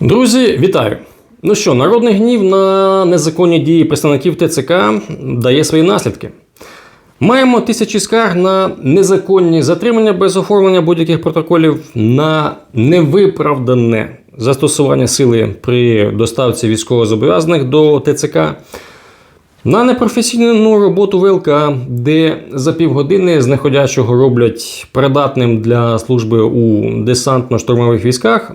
Друзі, вітаю! Ну що, народний гнів на незаконні дії представників ТЦК дає свої наслідки. Маємо тисячі скарг на незаконні затримання без оформлення будь-яких протоколів на невиправдане застосування сили при доставці військовозобов'язаних до ТЦК. На непрофесійну роботу ВЛК, де за півгодини знаходячого роблять придатним для служби у десантно-штурмових військах,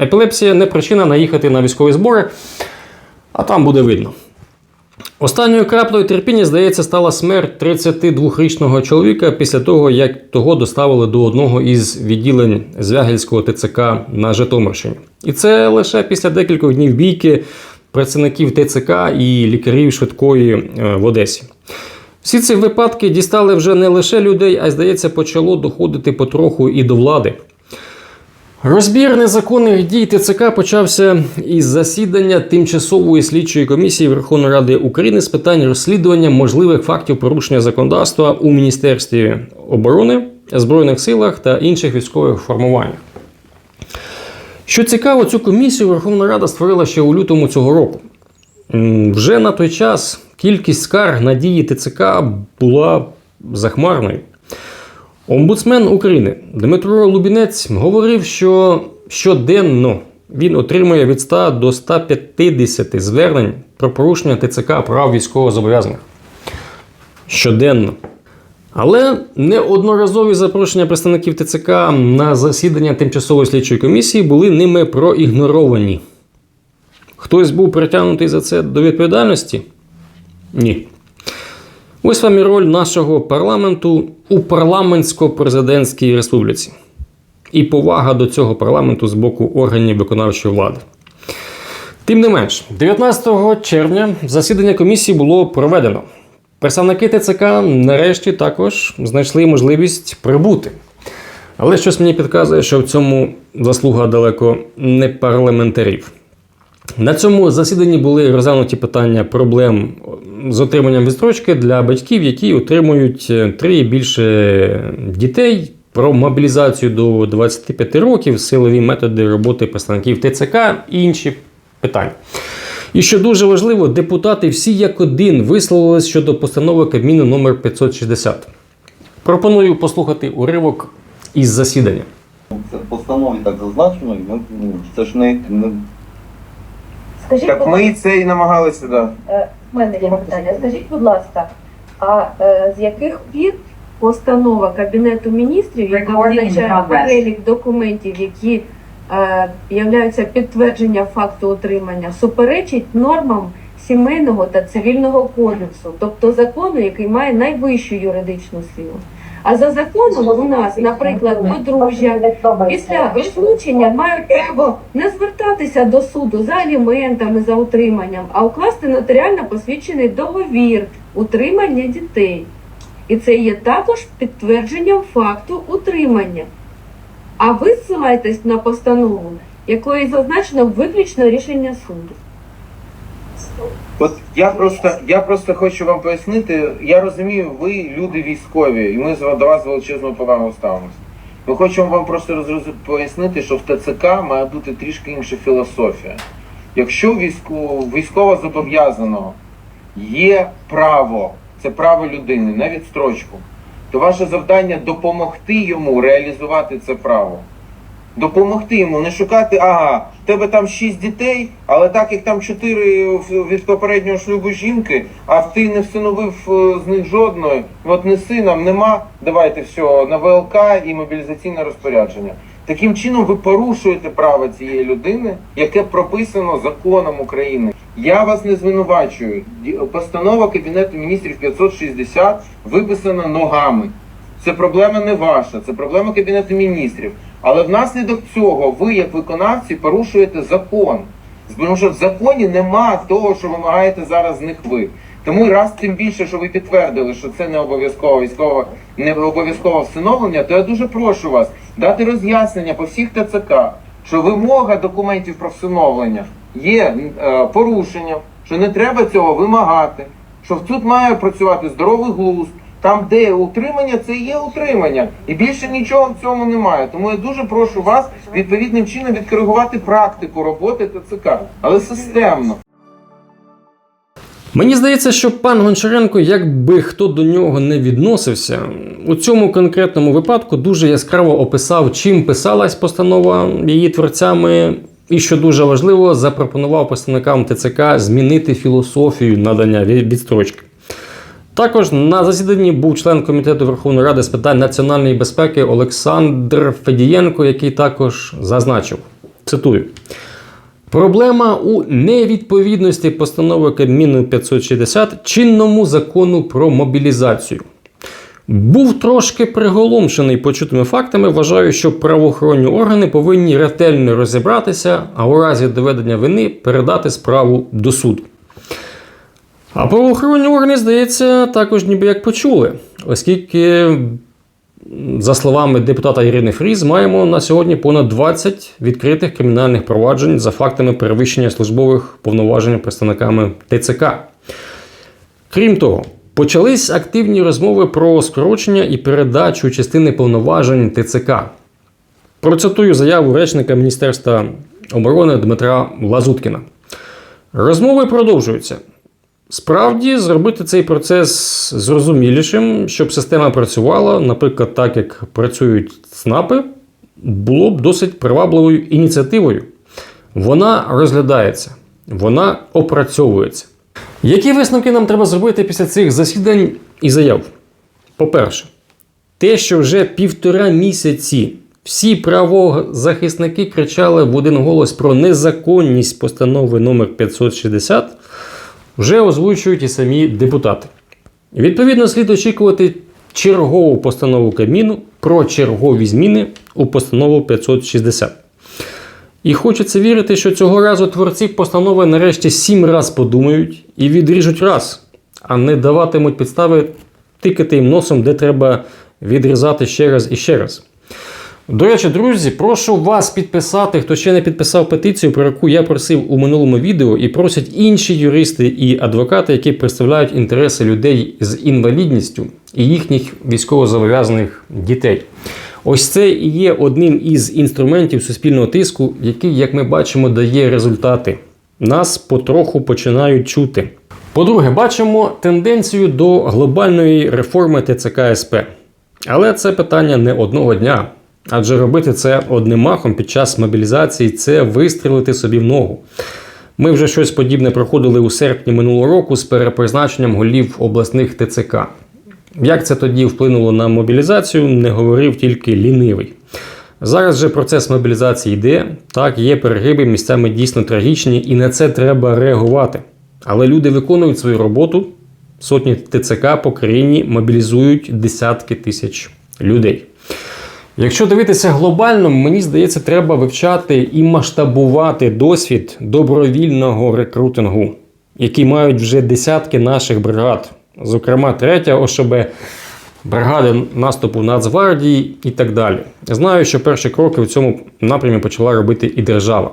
епілепсія не причина наїхати на військові збори, а там буде видно. Останньою краплею терпіння, здається, стала смерть 32-річного чоловіка після того, як того доставили до одного із відділень Звягельського ТЦК на Житомирщині. І це лише після декількох днів бійки працівників ТЦК і лікарів швидкої е, в Одесі. Всі ці випадки дістали вже не лише людей, а й, здається, почало доходити потроху і до влади. Розбір незаконних дій ТЦК почався із засідання тимчасової слідчої комісії Верховної Ради України з питань розслідування можливих фактів порушення законодавства у Міністерстві оборони, Збройних силах та інших військових формуваннях. Що цікаво, цю комісію Верховна Рада створила ще у лютому цього року. Вже на той час кількість скарг на дії ТЦК була захмарною. Омбудсмен України Дмитро Лубінець говорив, що щоденно він отримує від 100 до 150 звернень про порушення ТЦК прав військовозобов'язаних. Щоденно. Але неодноразові запрошення представників ТЦК на засідання тимчасової слідчої комісії були ними проігноровані. Хтось був притягнутий за це до відповідальності? Ні. Ось вам і роль нашого парламенту у парламентсько-президентській республіці. І повага до цього парламенту з боку органів виконавчої влади. Тим не менш, 19 червня засідання комісії було проведено. Представники ТЦК нарешті також знайшли можливість прибути. Але щось мені підказує, що в цьому заслуга далеко не парламентарів. На цьому засіданні були розглянуті питання проблем з отриманням відстрочки для батьків, які отримують е, три і більше дітей, про мобілізацію до 25 років, силові методи роботи представників ТЦК і інші питання. І що дуже важливо, депутати всі як один висловились щодо постанови Кабміну номер 560. Пропоную послухати уривок із засідання. Це в постанові так зазначено, ну, це ж не, не Скажіть, Так будь ми це і намагалися, да. е, в мене є питання. Скажіть, будь ласка, а е, з яких пір постанова Кабінету міністрів, яка Recording in визначає progress. перелік документів, які е, являються підтвердження факту отримання, суперечить нормам сімейного та цивільного кодексу, тобто закону, який має найвищу юридичну силу. А за законом у нас, наприклад, подружжя Після розлучення мають право не звертатися до суду за аліментами за утриманням, а укласти нотаріально посвідчений договір утримання дітей. І це є також підтвердженням факту утримання. А ви ссилаєтесь на постанову, якої зазначено виключно рішення суду. От я просто, я просто хочу вам пояснити, я розумію, ви люди військові, і ми до вас величезною повагою ставимося. Ми хочемо вам просто пояснити, що в ТЦК має бути трішки інша філософія. Якщо військо, військово зобов'язаного є право, це право людини на відстрочку, то ваше завдання допомогти йому реалізувати це право. допомогти йому, не шукати, ага, тебе там шість дітей, але так як там чотири від попереднього шлюбу жінки, а ти не встановив е, з них жодної, от неси нам нема, давайте все, на ВЛК і мобілізаційне розпорядження. Таким чином ви порушуєте право цієї людини, яке прописано законом України. Я вас не звинувачую. Постанова Кабінету міністрів 560 виписана ногами. Це проблема не ваша, це проблема Кабінету міністрів. Але внаслідок цього ви, як виконавці, порушуєте закон. Тому що в законі нема того, що вимагаєте зараз з них ви. Тому раз тим більше, що ви підтвердили, що це не обов'язково військове, не обов'язкове встановлення, то я дуже прошу вас дати роз'яснення по всіх ТЦК, що вимога документів про встановлення є е, порушенням, що не треба цього вимагати, що тут має працювати здоровий глузд, Там, де утримання, це є утримання. І більше нічого в цьому немає. Тому я дуже прошу вас відповідним чином відкоригувати практику роботи ТЦК, але системно. Мені здається, що пан Гончаренко, якби хто до нього не відносився, у цьому конкретному випадку дуже яскраво описав, чим писалась постанова її творцями, і що дуже важливо, запропонував представникам ТЦК змінити філософію надання відстрочки. Також на засіданні був член комітету Верховної Ради з питань національної безпеки Олександр Федієнко, який також зазначив: цитую. Проблема у невідповідності постанови Кабміну 560 чинному закону про мобілізацію. Був трошки приголомшений почутими фактами. Вважаю, що правоохоронні органи повинні ретельно розібратися, а у разі доведення вини передати справу до суду. А правоохоронні органи, здається, також ніби як почули, оскільки за словами депутата Ірини Фріз, маємо на сьогодні понад 20 відкритих кримінальних проваджень за фактами перевищення службових повноважень представниками ТЦК. Крім того, почались активні розмови про скорочення і передачу частини повноважень ТЦК. Процитую заяву речника Міністерства оборони Дмитра Лазуткіна. Розмови продовжуються. Справді зробити цей процес зрозумілішим, щоб система працювала, наприклад, так як працюють ЦНАПи, було б досить привабливою ініціативою. Вона розглядається, вона опрацьовується. Які висновки нам треба зробити після цих засідань і заяв? По-перше, те, що вже півтора місяці всі правозахисники кричали в один голос про незаконність постанови номер 560, вже озвучують і самі депутати. Відповідно, слід очікувати чергову постанову Кабміну про чергові зміни у постанову 560. І хочеться вірити, що цього разу творці постанови нарешті сім раз подумають і відріжуть раз, а не даватимуть підстави тикати їм носом, де треба відрізати ще раз і ще раз. До речі, друзі, прошу вас підписати, хто ще не підписав петицію, про яку я просив у минулому відео, і просять інші юристи і адвокати, які представляють інтереси людей з інвалідністю і їхніх військовозобов'язаних дітей. Ось це і є одним із інструментів суспільного тиску, який, як ми бачимо, дає результати. Нас потроху починають чути. По-друге, бачимо тенденцію до глобальної реформи ТЦК СП. Але це питання не одного дня. Адже робити це одним махом під час мобілізації це вистрілити собі в ногу. Ми вже щось подібне проходили у серпні минулого року з перепризначенням голів обласних ТЦК. Як це тоді вплинуло на мобілізацію, не говорив тільки лінивий. Зараз же процес мобілізації йде, так, є перегиби, місцями дійсно трагічні, і на це треба реагувати. Але люди виконують свою роботу, сотні ТЦК по країні мобілізують десятки тисяч людей. Якщо дивитися глобально, мені здається, треба вивчати і масштабувати досвід добровільного рекрутингу, який мають вже десятки наших бригад, зокрема, третя ОШБ, бригади наступу Нацгвардії і так далі. Знаю, що перші кроки в цьому напрямі почала робити і держава.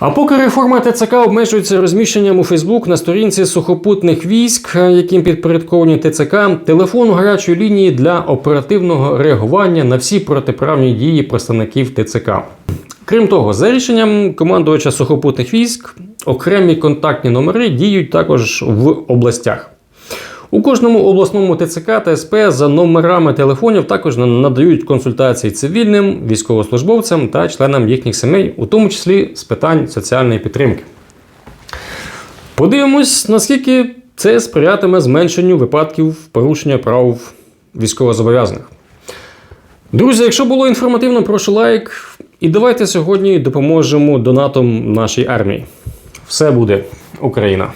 А поки реформа ТЦК обмежується розміщенням у Фейсбук на сторінці сухопутних військ, яким підпорядковані ТЦК, телефон гарячої лінії для оперативного реагування на всі протиправні дії представників ТЦК. Крім того, за рішенням командувача сухопутних військ, окремі контактні номери діють також в областях. У кожному обласному ТЦК та СП за номерами телефонів також надають консультації цивільним, військовослужбовцям та членам їхніх сімей, у тому числі з питань соціальної підтримки. Подивимось, наскільки це сприятиме зменшенню випадків порушення прав військовозобов'язаних. Друзі, якщо було інформативно, прошу лайк. І давайте сьогодні допоможемо донатом нашій армії. Все буде Україна!